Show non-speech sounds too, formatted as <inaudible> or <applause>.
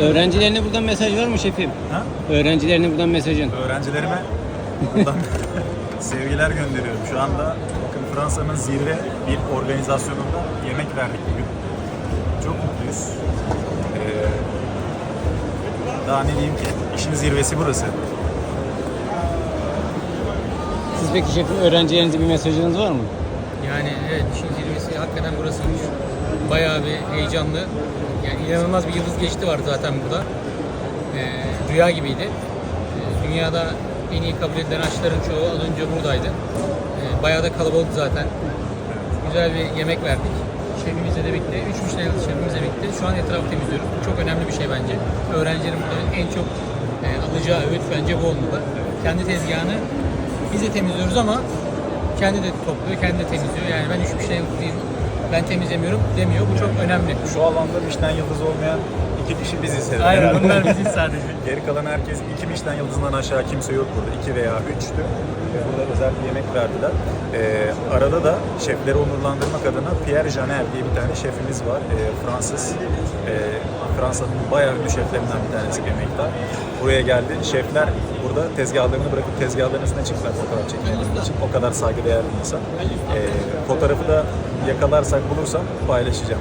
Öğrencilerine buradan mesaj var mı şefim? Ha? Öğrencilerine buradan mesajın. Öğrencilerime buradan <laughs> sevgiler gönderiyorum. Şu anda bakın Fransa'nın zirve bir organizasyonunda yemek verdik bugün. Çok mutluyuz. Ee, daha ne diyeyim ki? İşin zirvesi burası. Siz peki şefim öğrencilerinize bir mesajınız var mı? Yani evet işin zirvesi hakikaten burasıymış. Bayağı bir heyecanlı. Yani inanılmaz bir yıldız geçti vardı zaten burada. Ee, rüya gibiydi. Ee, dünyada en iyi kabul edilen aşçıların çoğu az önce buradaydı. Ee, bayağı da kalabalık zaten. Güzel bir yemek verdik. Şefimizle de birlikte, üç müşteri yıldız şefimizle birlikte şu an etrafı temizliyoruz. Bu çok önemli bir şey bence. Öğrencilerin en çok e, alacağı öğüt bence bu olmalı. Kendi tezgahını biz de temizliyoruz ama kendi de topluyor, kendi de temizliyor. Yani ben üç müşteri yıldızlıyım, ben temizlemiyorum demiyor. Bu çok önemli. Şu alanda Michelin yıldızı olmayan iki kişi biziz. herhalde. Aynen bunlar biziz sadece. <laughs> Geri kalan herkes iki Michelin yıldızından aşağı kimse yok burada. iki veya üçtü. Ve burada özel bir yemek verdiler. Ee, arada da şefleri onurlandırmak adına Pierre Janer diye bir tane şefimiz var. Ee, Fransız. Ee, Fransa'nın bayağı ünlü şeflerinden bir tanesi emektar. Buraya geldi. Şefler burada tezgahlarını bırakıp tezgahların üstüne çıktılar fotoğraf çekmeleri için. O kadar saygıdeğer bir insan. Ee, fotoğrafı da yakalarsak bulursam paylaşacağım.